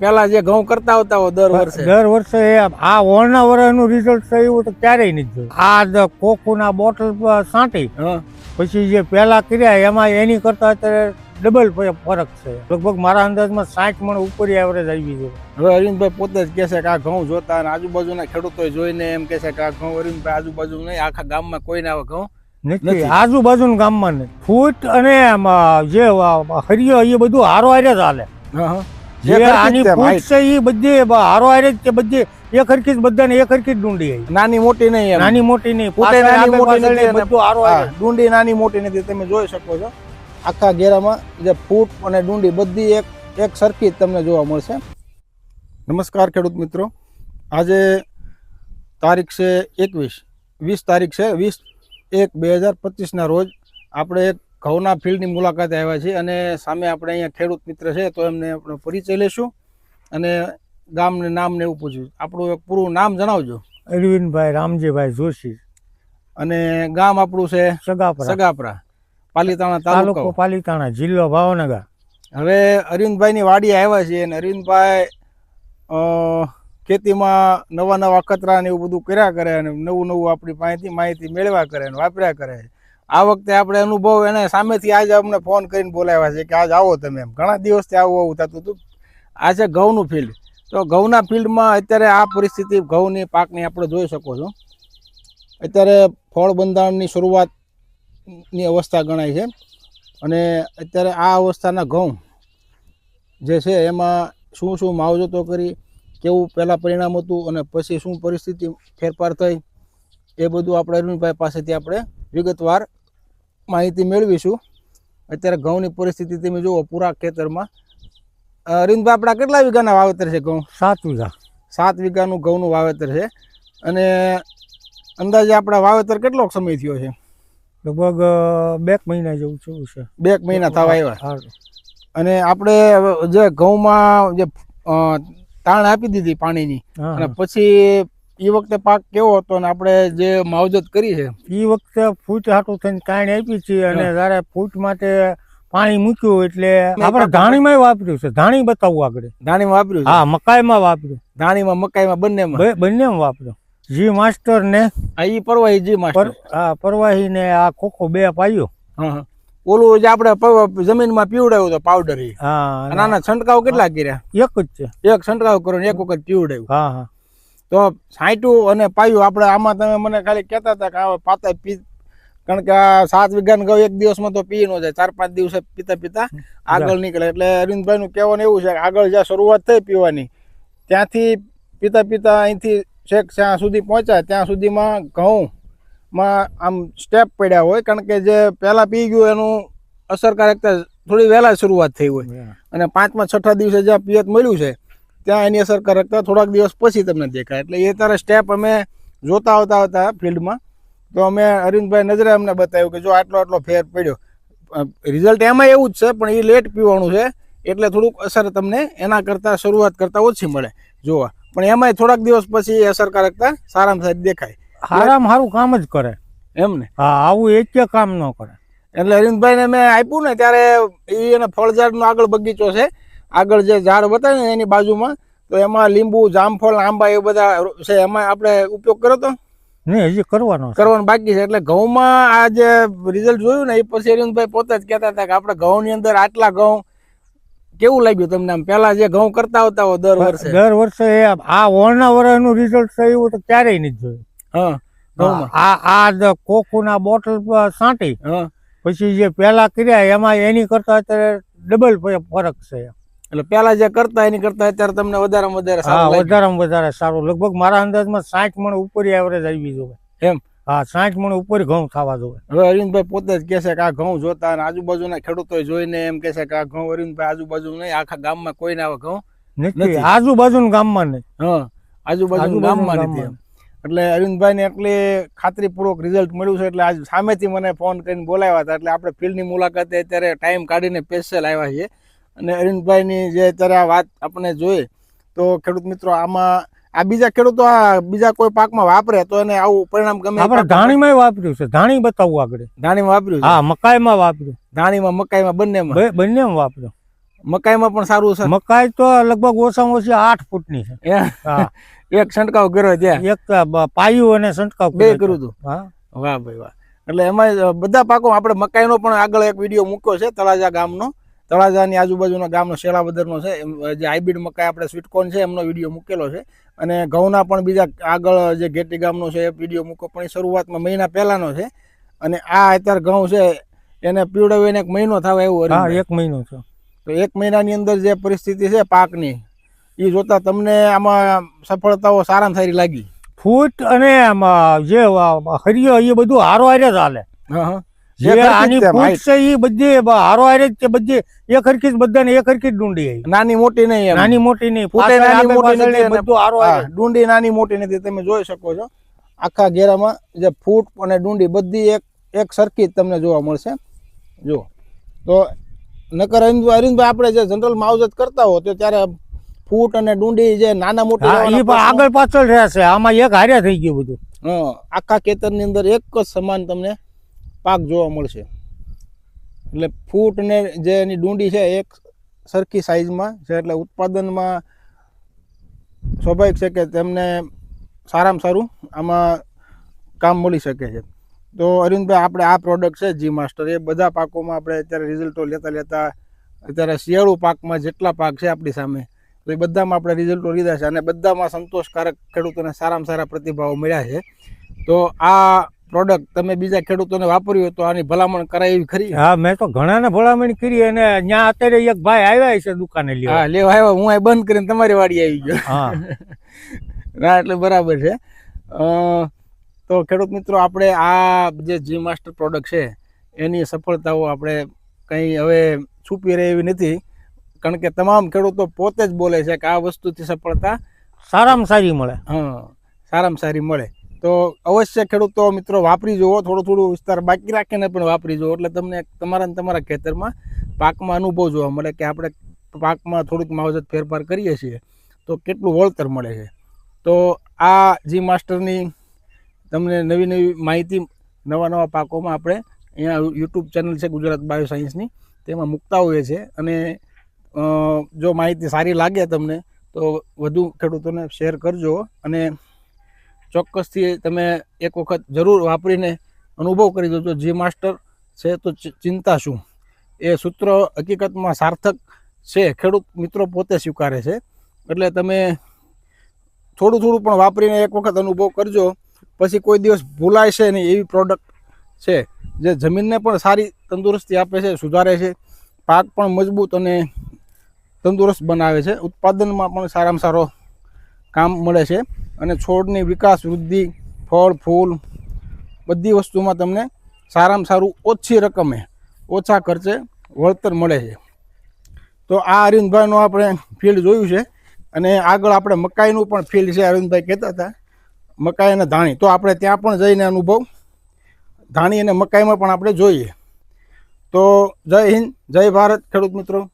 પેલા જે ઘઉં કરતા આવતા હો દર વર્ષે. દર વર્ષે આ ઓરના વર્ષનું રિઝલ્ટ થયું તો ક્યારેય નથી જોયું આ કોકોના બોટલ સાંટી. પછી જે પેલા કર્યા એમાં એની કરતા અત્યારે ડબલ ફરક છે. લગભગ મારા અંદાજમાં સાઠ મણ ઉપર એવરેજ આવી છે હવે અરવિંદભાઈ પોતે જ કહે છે કે આ ઘઉં જોતા અને આજુબાજુના ખેડૂતો જોઈને એમ કહે છે કે આ ઘઉં અરવિંદભાઈ આજુબાજુ નહીં આખા ગામમાં કોઈને આવે ઘઉં નથી. આજુબાજુના ગામમાં નહીં. ફૂટ અને જે હરિયો એ બધું હારો હારે જ હાલે. હા હા. જે આની છે એ બધી હારો હારે કે બધી એક હરખી જ બધાને એક હરખી જ ડુંડી આવી નાની મોટી નહીં નાની મોટી નહીં. ફૂટે નાની મોટી નથી બધું હારો ડુંડી નાની મોટી નથી. તમે જોઈ શકો છો. આખા ઘેરામાં જે ફૂટ અને ડુંડી બધી એક એક સરખી જ તમને જોવા મળશે. નમસ્કાર ખેડૂત મિત્રો. આજે તારીખ છે એકવીસ. વીસ તારીખ છે. વીસ એક બે હજાર પચીસના રોજ આપણે એક ઘઉંના ફિલ્ડની મુલાકાતે આવ્યા છીએ અને સામે આપણે અહીંયા ખેડૂત મિત્ર છે તો એમને આપણે પરિચય લેશું અને ગામને નામ ને એવું પૂછ્યું. આપણું એક પૂરું નામ જણાવજો. અરવિંદભાઈ રામજીભાઈ જોશી. અને ગામ આપણું છે? સગાપરા. સગાપરા. પાલીતાણા તાલુકો. પાલીતાણા જિલ્લો ભાવનગર. હવે અરવિંદભાઈની વાડી આવ્યા છીએ અને અરવિંદભાઈ ખેતીમાં નવા નવા કતરા ને એવું બધું કર્યા કરે અને નવું નવું આપણી પાસેથી માહિતી મેળવ્યા કરે અને વાપર્યા કરે. આ વખતે આપણે અનુભવ એને સામેથી આજે અમને ફોન કરીને બોલાવ્યા છે કે આજ આવો તમે એમ. ઘણા દિવસથી આવું આવું થતું હતું. આ છે ઘઉંનું ફિલ્ડ તો ઘઉંના ફિલ્ડમાં અત્યારે આ પરિસ્થિતિ ઘઉંની, પાકની આપણે જોઈ શકો છો. અત્યારે ફળ બંધારણની શરૂઆતની અવસ્થા ગણાય છે. અને અત્યારે આ અવસ્થાના ઘઉં જે છે એમાં શું શું માવજતો કરી, કેવું પહેલાં પરિણામ હતું અને પછી શું પરિસ્થિતિ ફેરફાર થઈ, એ બધું આપણે અરવિંદભાઈ પાસેથી આપણે વિગતવાર માહિતી મેળવીશું. અત્યારે ઘઉંની પરિસ્થિતિ તમે જુઓ પૂરા ખેતરમાં. અરવિંદભાઈ આપણા કેટલા વીઘાના વાવેતર છે ઘઉં? સાત વીઘા. સાત વીઘાનું ઘઉંનું વાવેતર છે. અને અંદાજે આપણા વાવેતર કેટલો સમય થયો છે? લગભગ બે મહિના જેવું થયું છે. બે મહિના થવા આવ્યા. અને આપણે જે ઘઉંમાં જે તાણ આપી દીધી પાણીની અને પછી એ વખતે પાક કેવો હતો અને આપણે જે માવજત કરી છે? એ વખતે ફૂટ હાટું થઈને કાણી આપી છે અને જયારે ફૂટ માટે પાણી મૂક્યું એટલે આપણે ધાણીમાં વાપર્યું છે. ધાણી બતાવવું આગળ. ધાણીમાં વાપર્યું હા મકાઈમાં વાપર્યું. ધાણીમાં મકાઈમાં બંને બંને બંનેમાં વાપર્યું. જી માસ્ટર ને આ ઈ પરવાહી જી માસ્ટર? હા પરવાહી ને આ ખોખો બે પાયો. ઓલું જે આપણે પ- જમીનમાં પીવડાવ્યું તો પાવડર હા અને છંટકાવ કેટલા કર્યા? એક જ છે. એક છંટકાવ કરો એક વખત પીવડાવ્યું. હા હા. તો છાંટ્યું અને પાયું આપણે આમાં તમે મને ખાલી કહેતા હતા કે આ પાતા પી કારણ કે આ સાત વિજ્ઞાન ઘઉં એક દિવસમાં તો પી ન જાય. ચાર પાંચ દિવસે પીતા પીતા આગળ નીકળે. એટલે અરવિંદભાઈનું કહેવાનું એવું છે કે આગળ જ્યાં શરૂઆત થઈ પીવાની ત્યાંથી પીતા પીતા અહીંથી છેક જ્યાં સુધી પહોંચ્યા ત્યાં સુધીમાં ઘઉંમાં આમ સ્ટેપ પડ્યા હોય. કારણ કે જે પહેલાં પી ગયું એનું અસરકારકતા થોડી વહેલા શરૂઆત થઈ હોય. અને પાંચમા છઠ્ઠા દિવસે જ્યાં પિયત મળ્યું છે ત્યાં એની અસરકારકતા થોડાક દિવસ પછી તમને દેખાય. એટલે એ તારે સ્ટેપ અમે જોતા આવતા હતા ફિલ્ડમાં. તો અમે અરવિંદભાઈ નજરે અમને બતાવ્યું કે જો આટલો આટલો ફેર પડ્યો. રિઝલ્ટ એમાં એવું જ છે પણ એ લેટ પીવાનું છે એટલે થોડુંક અસર તમને એના કરતાં શરૂઆત કરતાં ઓછી મળે. જોવા. પણ એમાંય થોડાક દિવસ પછી એ અસરકારકતા સારામાં સારી દેખાય. સારામાં સારું કામ જ કરે. એમ ને? હા આવું એક કામ ન કરે. એટલે અરવિંદભાઈને મેં આપ્યું ને ત્યારે એ એને ફળઝાડનો આગળ બગીચો છે. આગળ જે ઝાડ બતાવે ને એની બાજુમાં તો એમાં લીંબુ જામફળ આંબા એ બધા છે એમાં આપણે ઉપયોગ કર્યો તો? નહીં હજી કરવાનો કરવાનું બાકી છે. એટલે ઘઉંમાં આ જે રિઝલ્ટ જોયું ને એ પછી અરવિંદભાઈ પોતે જ કહેતા હતા કે આપણે ઘઉંની અંદર આટલા ઘઉં કેવું લાગ્યું તમને આમ? પહેલા જે ઘઉં કરતા આવતા હો દર વર્ષે. દર વર્ષે આ ઓરના વર્ષનું રિઝલ્ટ થયું તો ક્યારેય નથી જોયું. હા આ આ કોકોના બોટલ પર સાંટી હા. પછી જે પહેલા કર્યા એમાં એની કરતા અત્યારે ડબલ ફરક છે. એટલે પેલા જે કરતા એની કરતા અત્યારે તમને વધારેમાં વધારે હા વધારેમાં વધારે સારું. લગભગ મારા અંદાજમાં સાઠ મણ ઉપર એવરેજ આવી જોવે. એમ? હા સાઠ મણ ઉપર ઘઉં થવા જોવે. હવે અરવિંદભાઈ પોતે જ કહેશે કે આ ઘઉં જોતા અને આજુબાજુના ખેડૂતો જોઈને એમ કહેશે કે આ ઘઉં અરવિંદભાઈ આજુબાજુ નહીં આખા ગામમાં કોઈ ના આવે ઘઉં નથી. આજુબાજુના ગામમાં નહીં. હા આજુબાજુ ગામમાં નથી એમ. એટલે અરવિંદભાઈને એટલી ખાતરીપૂર્વક રિઝલ્ટ મળ્યું છે એટલે આજ સામેથી મને ફોન કરીને બોલાવ્યા હતા. એટલે આપણે ફિલ્ડની મુલાકાતે અત્યારે ટાઈમ કાઢીને સ્પેશિયલ આવ્યા છીએ. અને અરવિંદભાઈની જે અત્યારે આ વાત આપણે જોઈએ તો ખેડૂત મિત્રો આમાં આ બીજા ખેડૂતો આ બીજા કોઈ પાકમાં વાપરે તો એને આવું પરિણામ ગમે આપણે ધાણીમાં વાપર્યું છે. ધાણી બતાવવું આગળ. ધાણીમાં વાપર્યું હા મકાઈમાં વાપર્યું. ધાણીમાં મકાઈમાં બંનેમાં? બંનેમાં વાપર્યું. મકાઈમાં પણ સારું છે? મકાઈ તો લગભગ ઓછામાં ઓછી આઠ ફૂટની છે. એક છંટકાવ કર્યો ત્યાં એક પાયું અને સંટકાવ બે કર્યું. હતું હા. વાહ ભાઈ વાહ. એટલે એમાં બધા પાકો આપણે મકાઈનો પણ આગળ એક વીડિયો મૂક્યો છે તળાજા ગામનો. તળાજાની આજુબાજુના ગામનો શેલાબદરનો છે જે હાઇબ્રિડ મકાઈ આપણે સ્વીટકોર્ન છે એમનો વીડિયો મૂકેલો છે. અને ઘઉંના પણ બીજા આગળ જે ઘેટી ગામનો છે એ વીડિયો મૂકો પણ એ શરૂઆતમાં મહિના પહેલાંનો છે. અને આ અત્યારે ઘઉં છે એને પીવડાવીને એક મહિનો થવા એવું હા એક મહિનો છે. તો એક મહિનાની અંદર જે પરિસ્થિતિ છે પાકની એ જોતા તમને આમાં સફળતાઓ સારામાં સારી લાગી. ફૂટ અને જે હરિયો એ બધું હારો હારે ચાલે હા હા. નાની મોટી નહીં નાની મોટી નહીં. મોટી ડુંડી નાની મોટી નથી તમે જોઈ શકો છો. આખા ઘેરામાં જે ફૂટ અને ડુંડી બધી એક એક સરખી તમને જોવા મળશે. જો તો નકર અરિંદભાઈ આપણે જે જનરલ માવજત કરતા હો તો ત્યારે ફૂટ અને ડુંડી જે નાના મોટા એ પણ આગળ પાછળ રહેશે. આમાં એક હારે થઈ ગયું બધું. હા, આખા ખેતરની અંદર એક જ સમાન તમને પાક જોવા મળશે. એટલે ફૂટ અને જે એની ડુંડી છે, એક સરખી સાઈઝમાં છે, એટલે ઉત્પાદનમાં સ્વાભાવિક છે કે તેમને સારામાં સારું આમાં કામ મળી શકે છે. તો અરવિંદભાઈ, આપણે આ પ્રોડક્ટ છે જી માસ્ટર એ બધા પાકોમાં આપણે અત્યારે રિઝલ્ટો લેતા લેતા અત્યારે શિયાળુ પાકમાં જેટલા પાક છે આપણી સામે, તો એ બધામાં આપણે રિઝલ્ટો લીધા છે અને બધામાં સંતોષકારક ખેડૂતોને સારામાં સારા પ્રતિભાવો મળ્યા છે. તો આ પ્રોડક્ટ તમે બીજા ખેડૂતોને વાપર્યું હોય તો આની ભલામણ કરાય એવી ખરી? હા મેં તો ઘણાને ભલામણ કરી અને ત્યાં અત્યારે એક ભાઈ આવ્યા છે દુકાને લેવા. હા લેવા આવ્યા. હું અહીં બંધ કરીને તમારી વાડી આવી ગયો. હા. ના એટલે બરાબર છે. તો ખેડૂત મિત્રો આપણે આ જે જી માસ્ટર પ્રોડક્ટ છે એની સફળતાઓ આપણે કંઈ હવે છુપી રહે એવી નથી. કારણ કે તમામ ખેડૂતો પોતે જ બોલે છે કે આ વસ્તુથી સફળતા સારામાં સારી મળે. હા સારામાં સારી મળે. તો અવશ્ય ખેડૂતો મિત્રો વાપરી જુઓ, થોડું થોડું વિસ્તાર બાકી રાખીને પણ વાપરી જુઓ. એટલે તમને તમારા તમારા ખેતરમાં પાકમાં અનુભવ જોવા મળે કે આપણે પાકમાં થોડુંક માવજત ફેરફાર કરીએ છીએ તો કેટલું વળતર મળે છે. તો આ જી માસ્ટરની તમને નવી નવી માહિતી નવા નવા પાકોમાં આપણે અહીંયા યુટ્યુબ ચેનલ છે ગુજરાત બાયો સાયન્સની તેમાં મૂકતા હોઈએ છીએ. અને જો માહિતી સારી લાગે તમને તો વધુ ખેડૂતોને શેર કરજો. અને ચોક્કસથી તમે એક વખત જરૂર વાપરીને અનુભવ કરી જોજો જે માસ્ટર છે તો ચિંતા શું? એ સૂત્ર હકીકતમાં સાર્થક છે. ખેડૂત મિત્રો પોતે સ્વીકારે છે. એટલે તમે થોડું થોડું પણ વાપરીને એક વખત અનુભવ કરજો. પછી કોઈ દિવસ ભૂલાય છે નહીં એવી પ્રોડક્ટ છે જે જમીનને પણ સારી તંદુરસ્તી આપે છે, સુધારે છે. પાક પણ મજબૂત અને તંદુરસ્ત બનાવે છે. ઉત્પાદનમાં પણ સારામાં સારો કામ મળે છે. અને છોડની વિકાસ, વૃદ્ધિ, ફળ, ફૂલ બધી વસ્તુમાં તમને સારામાં સારું ઓછી રકમે, ઓછા ખર્ચે વળતર મળે છે. તો આ અરવિંદભાઈનું આપણે ફિલ્ડ જોયું છે અને આગળ આપણે મકાઈનું પણ ફિલ્ડ છે, અરવિંદભાઈ કહેતા હતા. મકાઈ અને ધાણી. તો આપણે ત્યાં પણ જઈને અનુભવ. ધાણી અને મકાઈમાં પણ આપણે જોઈએ. તો જય હિન્દ, જય ભારત ખેડૂત મિત્રો.